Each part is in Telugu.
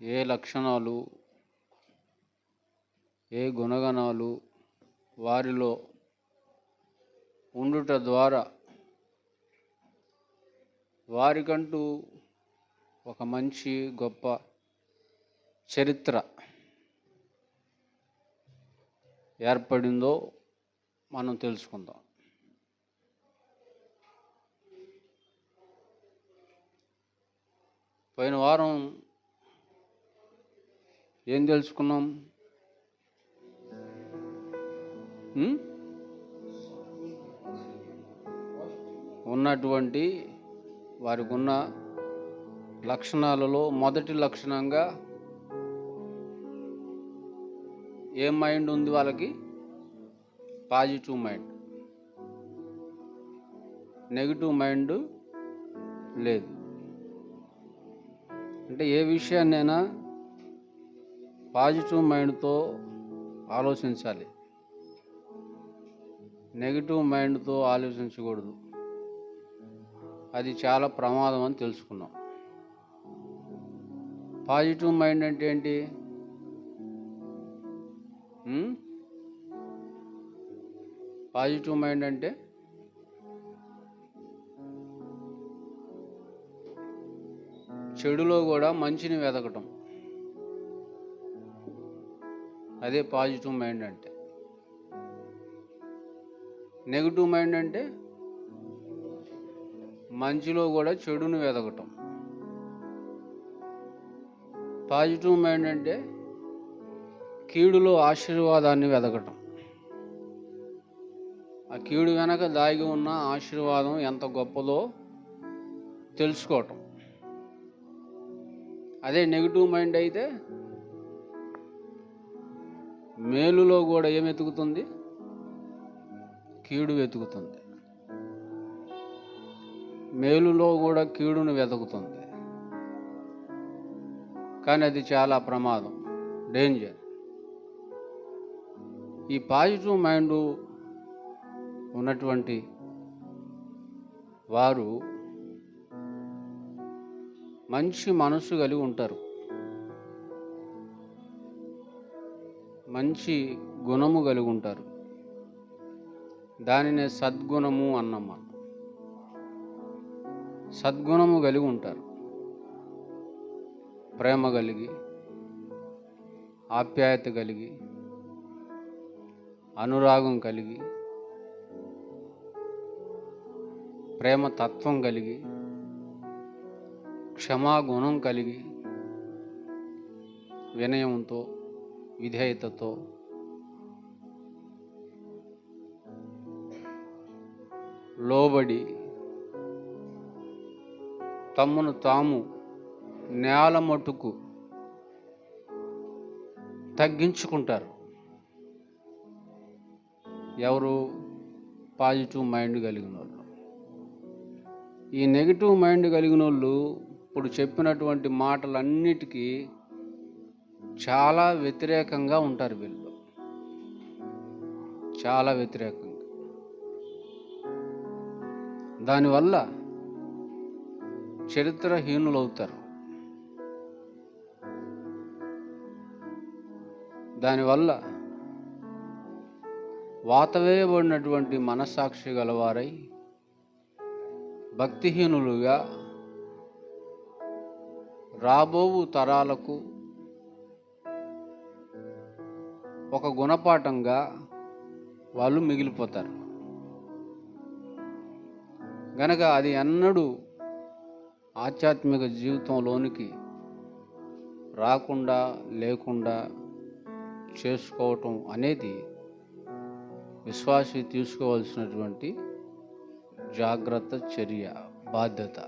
ఏ లక్షణాలు ఏ గుణగణాలు వారిలో ఉండుట ద్వారా వారికంటూ ఒక మంచి గొప్ప చరిత్ర ఏర్పడిందో మనం తెలుసుకుందాం. పోయిన వారం ఏం తెలుసుకున్నాం? ఉన్నటువంటి వారికి ఉన్న లక్షణాలలో మొదటి లక్షణంగా ఏ మైండ్ ఉంది వాళ్ళకి? Positive mind. నెగిటివ్ మైండ్ లేదు. అంటే ఏ విషయాన్నైనా పాజిటివ్ మైండ్తో ఆలోచించాలి. నెగిటివ్ మైండ్తో ఆలోచించకూడదు. అది చాలా ప్రమాదం అని తెలుసుకున్నాం. పాజిటివ్ మైండ్ అంటే ఏంటి? పాజిటివ్ మైండ్ అంటే? చెడులో కూడా మంచిని వెతకటం. అదే పాజిటివ్ మైండ్ అంటే. నెగిటివ్ మైండ్ అంటే మంచిలో కూడా చెడును వెతకటం పాజిటివ్ మైండ్ అంటే కీడులో ఆశీర్వాదాన్ని వెతకటం ఆ కీడు వెనక దాగి ఉన్న ఆశీర్వాదం ఎంత గొప్పదో తెలుసుకోవటం. అదే నెగిటివ్ మైండ్ అయితే మేలులో కూడా ఏం వెతుకుతుంది కీడు వెతుకుతుంది. మేలులో కూడా కీడును వెతుకుతుంది. కానీ అది చాలా ప్రమాదం. డేంజర్. ఈ పాజిటివ్ మైండ్ ఉన్నటువంటి వారు మంచి మనసు కలిగి ఉంటారు. మంచి గుణము కలిగి ఉంటారు దానినే సద్గుణము అన్నాం సద్గుణము కలిగి ఉంటారు ప్రేమ కలిగి ఆప్యాయత కలిగి అనురాగం కలిగి ప్రేమ తత్వం కలిగి క్షమాగుణం కలిగి వినయంతో విధేయతతో. లోబడి తమ్మును తాము నేల మటుకు తగ్గించుకుంటారు. ఎవరు పాజిటివ్ మైండ్ కలిగిన వాళ్ళు ఈ నెగిటివ్ మైండ్ కలిగిన వాళ్ళు ఇప్పుడు చెప్పినటువంటి మాటలన్నిటికీ చాలా వ్యతిరేకంగా ఉంటారు వీళ్ళు. చాలా వ్యతిరేకంగా. దానివల్ల చరిత్రహీనులు అవుతారు దానివల్ల వాతవేయబడినటువంటి మనస్సాక్షి గలవారై భక్తిహీనులుగా రాబోవు తరాలకు ఒక గుణపాఠంగా వాళ్ళు మిగిలిపోతారు. గనక అది ఎన్నడూ ఆధ్యాత్మిక జీవితంలోనికి రాకుండా లేకుండా చేసుకోవటం అనేది విశ్వాసి తీసుకోవాల్సినటువంటి జాగ్రత్త చర్య బాధ్యత.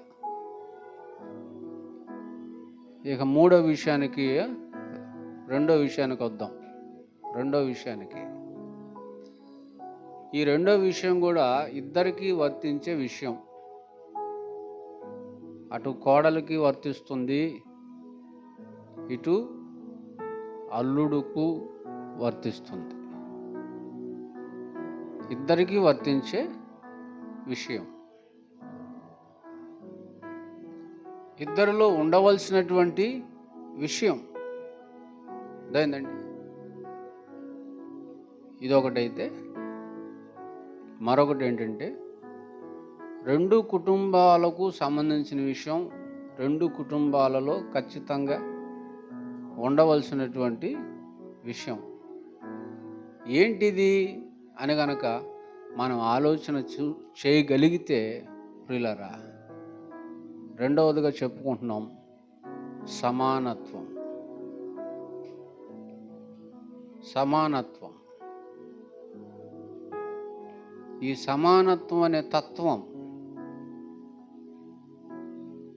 ఇక మూడో విషయానికి రెండో విషయానికి వద్దాం. రెండో విషయానికి. ఈ రెండో విషయం కూడా ఇద్దరికీ వర్తించే విషయం. అటు కోడలికి వర్తిస్తుంది ఇటు అల్లుడుకు వర్తిస్తుంది. ఇద్దరికీ వర్తించే విషయం. ఇద్దరిలో ఉండవలసినటువంటి విషయం. అదేందండి ఇదొకటైతే. మరొకటి ఏంటంటే రెండు కుటుంబాలకు సంబంధించిన విషయం రెండు కుటుంబాలలో ఖచ్చితంగా ఉండవలసినటువంటి విషయం. ఏంటిది అని గనక మనం ఆలోచన చూ చేయగలిగితే ప్రిలరా రెండవదిగా చెప్పుకుంటున్నాం సమానత్వం. సమానత్వం. ఈ సమానత్వం అనే తత్వం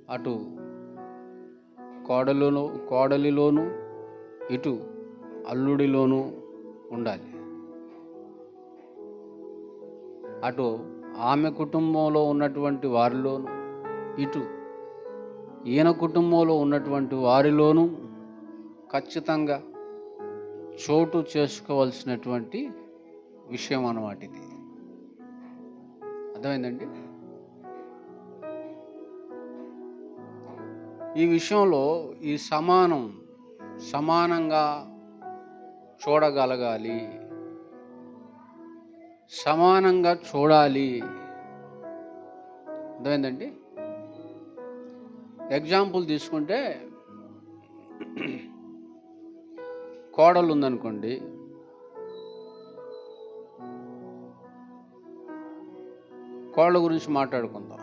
అటు కోడలులో కోడలిలోను ఇటు అల్లుడిలోనూ ఉండాలి. అటు ఆమె కుటుంబంలో ఉన్నటువంటి వారిలోను ఇటు ఈయన కుటుంబంలో ఉన్నటువంటి వారిలోనూ ఖచ్చితంగా చోటు చేసుకోవాల్సినటువంటి విషయం అన్నమాట ఇది. అర్థమైందండి? ఈ విషయంలో ఈ సమానం సమానంగా చూడగలగాలి. సమానంగా చూడాలి. అర్థమైందండి? ఎగ్జాంపుల్ తీసుకుంటే కోడలు ఉందనుకోండి కోళ్ళ గురించి మాట్లాడుకుందాం.